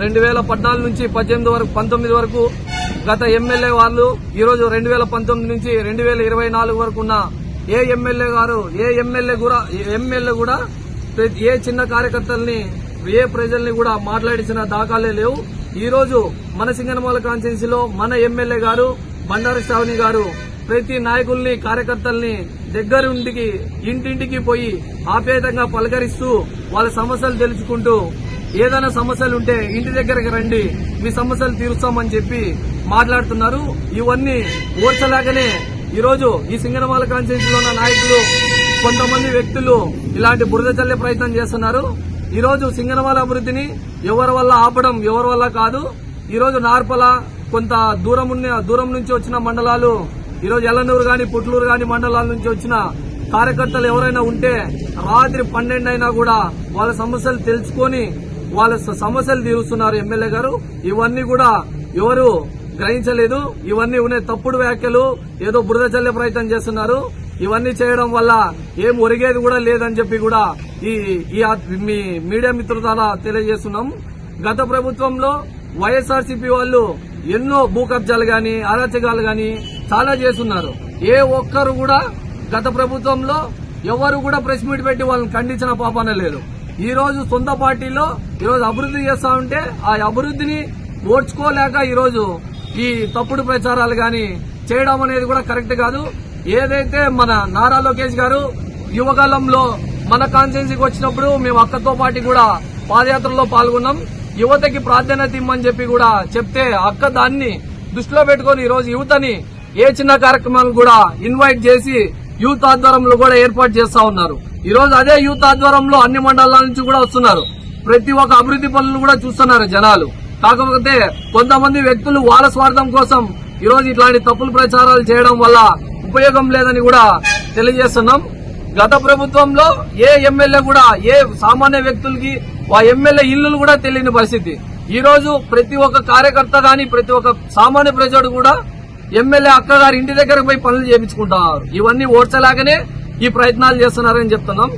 రెండు వేల పద్నాలుగు నుంచి పద్దెనిమిది వరకు పంతొమ్మిది వరకు గత ఎమ్మెల్యే వాళ్ళు ఈరోజు రెండు వేల పంతొమ్మిది నుంచి రెండు వేల ఇరవై నాలుగు వరకు ఉన్న ఏ ఎమ్మెల్యే గారు ఏ ఎమ్మెల్యే కూడా ఎమ్మెల్యే కూడా ప్రతి- ఏ చిన్న కార్యకర్తల్ని ఏ ప్రజల్ని కూడా మాట్లాడించిన దాఖలే లేవు. ఈరోజు మన సింగనమాల కాన్స్టిట్యున్సీలో మన ఎమ్మెల్యే గారు బండారు శ్రావణి గారు ప్రతి నాయకుల్ని కార్యకర్తల్ని దగ్గరుండికి ఇంటింటికి పోయి ఆపేతంగా పలకరిస్తూ వాళ్ళ సమస్యలు తెలుసుకుంటూ ఏదైనా సమస్యలు ఉంటే ఇంటి దగ్గరకు రండి మీ సమస్యలు తీరుస్తామని చెప్పి మాట్లాడుతున్నారు. ఇవన్నీ ఓర్చలాగానే ఈరోజు ఈ సింగనమాల కాన్స్టిట్యూన్సీలో ఉన్న నాయకులు కొంతమంది వ్యక్తులు ఇలాంటి బురద చల్లే ప్రయత్నం చేస్తున్నారు. ఈరోజు సింగనమాల అభివృద్ధిని ఎవరి వల్ల ఆపడం ఎవరి వల్ల కాదు. ఈరోజు నార్పల కొంత దూరం ఉన్న దూరం నుంచి వచ్చిన మండలాలు ఈరోజు ఎల్లనూరు గాని పుట్లూరు గాని మండలాల నుంచి వచ్చిన కార్యకర్తలు ఎవరైనా ఉంటే రాత్రి పన్నెండు అయినా కూడా వాళ్ళ సమస్యలు తెలుసుకొని వాళ్ళ స- సమస్యలు తీరుస్తున్నారు ఎమ్మెల్యే గారు. ఇవన్నీ కూడా ఎవరు గ్రహించలేదు. ఇవన్నీ ఉన్నాయి తప్పుడు వ్యాఖ్యలు ఏదో బురద చల్లే ప్రయత్నం చేస్తున్నారు. ఇవన్నీ చేయడం వల్ల ఏం ఒరిగేది కూడా లేదని చెప్పి కూడా ఈ ఈ మీ మీడియా మిత్రుల ద్వారా తెలియజేస్తున్నాం. గత ప్రభుత్వంలో వైఎస్ఆర్సీపీ వాళ్ళు ఎన్నో భూ కబ్జాలు గాని అరాచకాలు గాని చాలా చేస్తున్నారు. ఏ ఒక్కరు కూడా గత ప్రభుత్వంలో ఎవరు కూడా ప్రెస్ మీట్ పెట్టి వాళ్ళని ఖండించిన పాపాన లేదు. ఈ రోజు సొంత పార్టీలో ఈ రోజు అభివృద్ధి చేస్తా ఉంటే ఆ అభివృద్ధిని ఓడ్చుకోలేక ఈరోజు ఈ తప్పుడు ప్రచారాలు గాని చేయడం అనేది కూడా కరెక్ట్ కాదు. ఏదైతే మన నారా లోకేష్ గారు యువకాలంలో మన కాన్స్టిట్యున్సీకి వచ్చినప్పుడు మేము అక్కతో పాటు కూడా పాదయాత్రలో పాల్గొన్నాం. యువతకి ప్రాధాన్యత ఇమ్మని చెప్పి కూడా చెప్తే అక్క దాన్ని దృష్టిలో పెట్టుకుని ఈరోజు యువతని ఏ చిన్న కార్యక్రమాలు కూడా ఇన్వైట్ చేసి యూత్ ఆధ్వర్యంలో కూడా ఏర్పాటు చేస్తా ఉన్నారు. ఈరోజు అదే యూత్ ఆధ్వర్యంలో అన్ని మండలాల నుంచి కూడా వస్తున్నారు. ప్రతి ఒక్క అభివృద్ధి పనులు కూడా చూస్తున్నారు జనాలు. కాకపోతే కొంతమంది వ్యక్తులు వాళ్ళ స్వార్థం కోసం ఈరోజు ఇట్లాంటి తప్పులు ప్రచారాలు చేయడం వల్ల ఉపయోగం లేదని కూడా తెలియజేస్తున్నాం. గత ప్రభుత్వంలో ఏ ఎమ్మెల్యే కూడా ఏ సామాన్య వ్యక్తులకి ఆ ఎమ్మెల్యే ఇల్లులు కూడా తెలియని పరిస్థితి. ఈ రోజు ప్రతి ఒక్క కార్యకర్త గాని ప్రతి ఒక్క సామాన్య ప్రజడు కూడా ఎమ్మెల్యే అక్క గారి ఇంటి దగ్గరకు పోయి పనులు చేయించుకుంటారు. ఇవన్నీ ఓడ్చలాగానే ఈ ప్రయత్నాలు చేస్తున్నారని చెప్తున్నాం.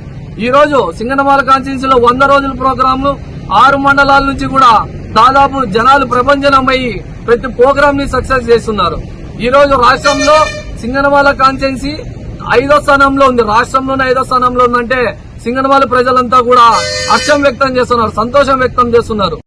ఈ రోజు సింగనమాల కాన్స్టిట్యూన్సీలో వంద రోజుల ప్రోగ్రాంలు ఆరు మండలాల నుంచి కూడా దాదాపు జనాలు ప్రభంజనమయ్యి ప్రతి ప్రోగ్రామ్ని సక్సెస్ చేస్తున్నారు. ఈ రోజు రాష్ట్రంలో సింగనమాల కాన్స్టిట్యున్సీ ఐదో స్థానంలో ఉంది. రాష్ట్రంలోనే ఐదో స్థానంలో ఉందంటే సింగనమాల ప్రజలంతా కూడా హర్షం వ్యక్తం చేస్తున్నారు సంతోషం వ్యక్తం చేస్తున్నారు.